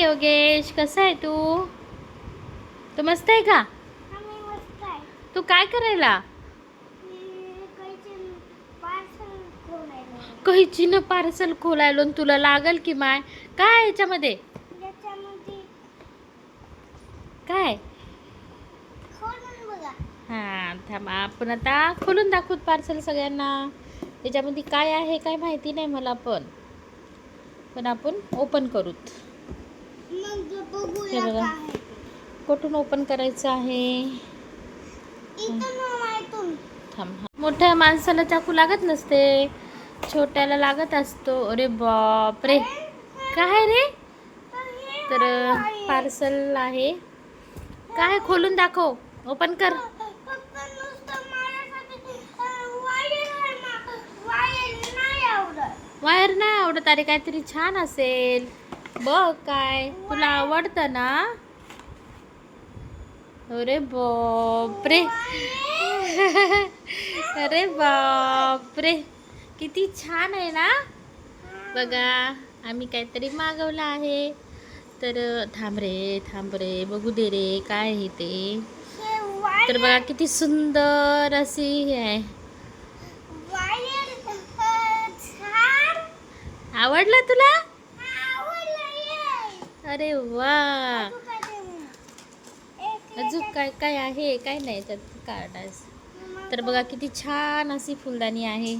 योगेश कसा आहे तू? तू मस्त आहे का? आम्ही मस्त आहे. तू काय करायला? मी काहीचे पार्सल खोलायला. तुला लागल की माय? काय याच्यामध्ये? काय? हां थांबा. आपण आता खोलून दाखवत पार्सल सगळ्यांना. त्याच्यामध्ये काय आहे काय माहिती नाही मला पण. पण आपण ओपन करूत. हे बघा. कुठून ओपन करायचं आहे? थांब. मोठ्या माणसाला चाकू लागत नसते. छोट्याला लागत असतो. अरे बापरे. काय रे? तर पार्सल आहे. काय खोलून दाखव. ओपन कर. वायर नाही आवडत. अरे काहीतरी छान असेल. बघ काय तुला आवडतं ना? अरे बापरे. अरे बापरे. किती छान आहे ना? बघा आम्ही काहीतरी मागवलं आहे. तर थांब रे थांब रे बघू दे रे काय आहे ते. तर बघा किती सुंदर अशी हे आहे. आवडलं तुला. अरे वा. अजून काय काय आहे? काय नाही त्यात कार्डास तर बघा किती छान अशी फुलदाणी आहे.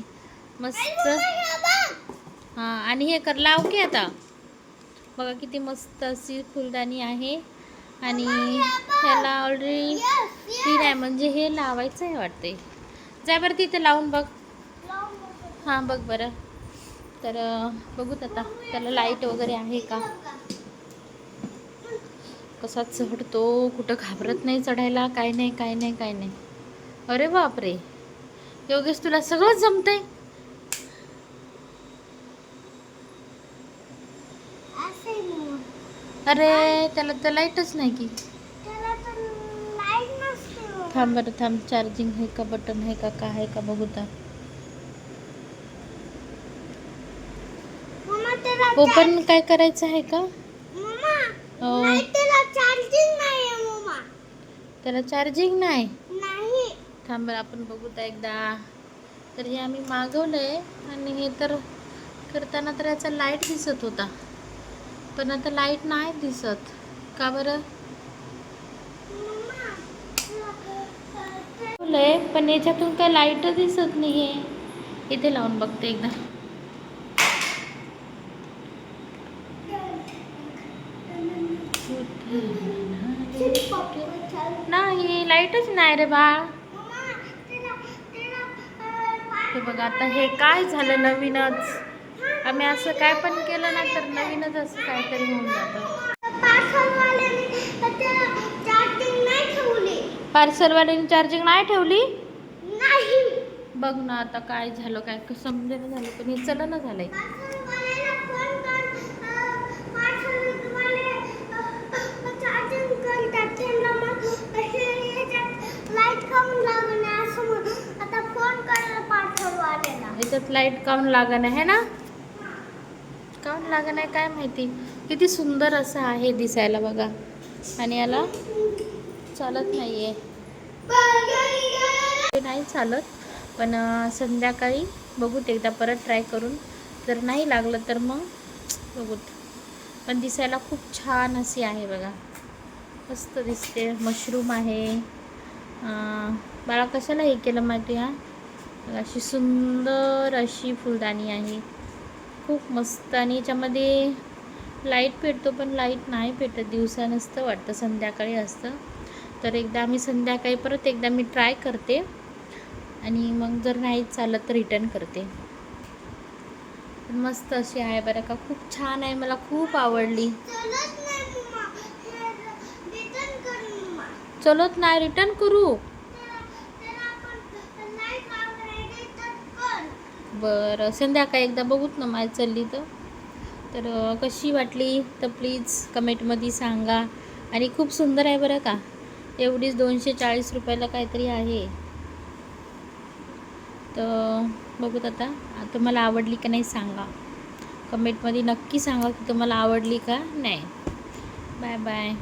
मस्त. हां आणि हे कर लाव की आता. बघा किती मस्त अशी फुलदाणी आहे. आणि ह्याला ऑलरेडी ती आहे म्हणजे हे लावायचं आहे वाटते जाय बरं तिथे लावून बघ. हां बघ बरं. तर बघूत आता त्याला लाइट वगैरे आहे का? कसा चढतो कुठं घाबरत नाही चढायला काय नाही काय नाही काय नाही. अरे बापरे. योगेश तुला सगळं जमतंय? अरे त्याला तर लाईटच नाही की. थांब बरं थांब. चार्जिंग आहे का बटन आहे का काय आहे का बघू तर ओपन काय करायचं आहे का हो. चार्जिंग नाही आहे मम्मा त्याला चार्जिंग नाही. नाही. थांब आपण बघू तर एकदा. तर हे आम्ही मागवलंय आणि हे तर करताना तर याचा लाइट दिसत होता. पण आता लाइट नाही दिसत. का बरं? लावलंय पण याच्यातून काय लाइट दिसत नाहीये. इथे लावून बघते एकदा. नाही लाईटच नाही रे बाळ. हे बघा आता हे काय झालं नवीनच? आम्ही असं काय पण केलं ना तर नवीनच असं काहीतरी होऊन जातं. पार्सलवाल्याने चार्जिंग नाही ठेवली? बघ ना आता काय झालं काय समजेना झालं पण हे चलं ना झालंय. याच्यात लाइट काऊन लागण आहे ना? काऊन लागण आहे काय माहिती? किती सुंदर असं आहे दिसायला बघा. आणि याला चालत नाही आहे ते नाही चालत पण संध्याकाळी बघूत एकदा परत ट्राय करून. जर नाही लागलं तर मग बघूत. पण दिसायला खूप छान अशी आहे बघा. मस्त दिसते. मशरूम आहे. बाळा कशाला हे केलं माहिती हा अशी सुंदर अशी फुलदाणी आहे. खूप मस्त आणि याच्यामध्ये लाइट पेटतो पण लाइट नाही पेटत. दिवसा नसतं वाटतं संध्याकाळी असतं. तर एकदा मी संध्याकाळी परत एकदा मी ट्राय करते. आणि मग जर नाही चालत तर रिटर्न करते. मस्त अशी आहे बरं का. खूप छान आहे. मला खूप आवडली. चलत नाही रिटर्न करू. बरं संध्याकाळी एकदा बघूत ना माझी चालली तर. तर कशी वाटली? तर प्लीज कमेंटमध्ये सांगा. आणि खूप सुंदर आहे बरं का. एवढीच दोनशे चाळीस रुपयाला काहीतरी आहे. तर बघूत आता. तुम्हाला आवडली का नाही सांगा. कमेंटमध्ये नक्की सांगा की तुम्हाला आवडली का नाही. Bye bye